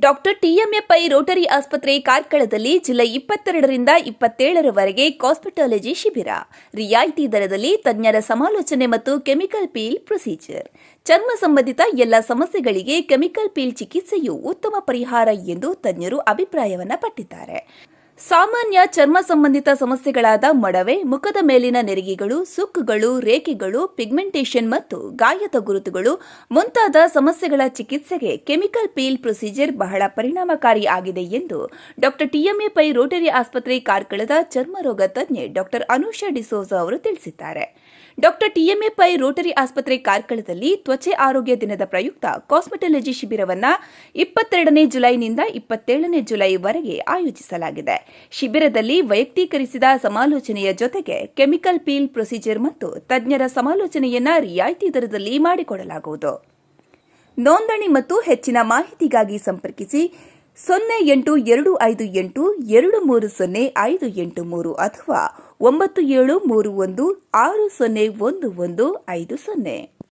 Doctor ಟಿಎಂಎಫ್ಐ Rotary ಆಸ್ಪತ್ರೆ ಕಾರ್ಕಳದಲ್ಲಿ July ಇಪ್ಪತ್ತೆರಡರಿಂದ ಇಪ್ಪತ್ತೇಳರವರೆಗೆ cosmetology ಶಿಬಿರ. ರಿಯಾಯಿತಿ ದರದಲ್ಲಿ ತಜ್ಞರ ಸಮಾಲೋಚನೆ ಮತ್ತು ಕೆಮಿಕಲ್ ಪೀಲ್ ಪ್ರೊಸೀಜರ್. ಚರ್ಮ ಸಂಬಂಧಿತ ಎಲ್ಲ ಸಮಸ್ಯೆಗಳಿಗೆ ಕೆಮಿಕಲ್ ಪೀಲ್ ಚಿಕಿತ್ಸೆಯು ಉತ್ತಮ ಪರಿಹಾರ ಎಂದು ತಜ್ಞರು ಅಭಿಪ್ರಾಯವನ್ನು ಪಟ್ಟಿದ್ದಾರೆ. ಸಾಮಾನ್ಯ ಚರ್ಮ ಸಂಬಂಧಿತ ಸಮಸ್ಯೆಗಳಾದ ಮಡವೆ, ಮುಖದ ಮೇಲಿನ ನೆರಿಗೆಗಳು ಸುಕ್ಕುಗಳು ರೇಖೆಗಳು, ಪಿಗ್ಮೆಂಟೇಷನ್ ಮತ್ತು ಗಾಯದ ಗುರುತುಗಳು ಮುಂತಾದ ಸಮಸ್ಯೆಗಳ ಚಿಕಿತ್ಸೆಗೆ ಕೆಮಿಕಲ್ ಪೀಲ್ ಪ್ರೊಸೀಜರ್ ಬಹಳ ಪರಿಣಾಮಕಾರಿ ಆಗಿದೆ ಎಂದು ಡಾಕ್ಟರ್ ಟಿಎಂಎ ಪೈ ರೋಟರಿ ಆಸ್ಪತ್ರೆ ಕಾರ್ಕಳದ ಚರ್ಮರೋಗ ತಜ್ಞೆ ಡಾಕ್ಟರ್ ಅನುಷಾ ಡಿಸೋಜಾ ಅವರು ತಿಳಿಸಿದ್ದಾರೆ. ಡಾಕ್ಟರ್ ಟಿಎಂಎ ಪೈ ರೋಟರಿ ಆಸ್ಪತ್ರೆ ಕಾರ್ಕಳದಲ್ಲಿ ತ್ವಚೆ ಆರೋಗ್ಯ ದಿನದ ಪ್ರಯುಕ್ತ ಕಾಸ್ಮೆಟಾಲಜಿ ಶಿಬಿರವನ್ನು ಇಪ್ಪತ್ತೆರಡನೇ ಜುಲೈನಿಂದ ಇಪ್ಪತ್ತೇಳನೇ ಜುಲೈವರೆಗೆ ಆಯೋಜಿಸಲಾಗಿದೆ. ಶಿಬಿರದಲ್ಲಿ ವೈಯಕ್ತೀಕರಿಸಿದ ಸಮಾಲೋಚನೆಯ ಜೊತೆಗೆ ಕೆಮಿಕಲ್ ಪೀಲ್ ಪ್ರೊಸೀಜರ್ ಮತ್ತು ತಜ್ಞರ ಸಮಾಲೋಚನೆಯನ್ನ ರಿಯಾಯಿತಿ ದರದಲ್ಲಿ ಮಾಡಿಕೊಡಲಾಗುವುದು. ನೋಂದಣಿ ಮತ್ತು ಹೆಚ್ಚಿನ ಮಾಹಿತಿಗಾಗಿ ಸಂಪರ್ಕಿಸಿ ಸೊನ್ನೆ ಎಂಟು ಎರಡು ಐದು ಎಂಟು ಎರಡು ಮೂರು ಸೊನ್ನೆ ಐದು ಎಂಟು ಮೂರು ಅಥವಾ ಒಂಬತ್ತು ಏಳು ಮೂರು ಒಂದು ಆರು ಸೊನ್ನೆ ಒಂದು ಒಂದು ಐದು ಸೊನ್ನೆ.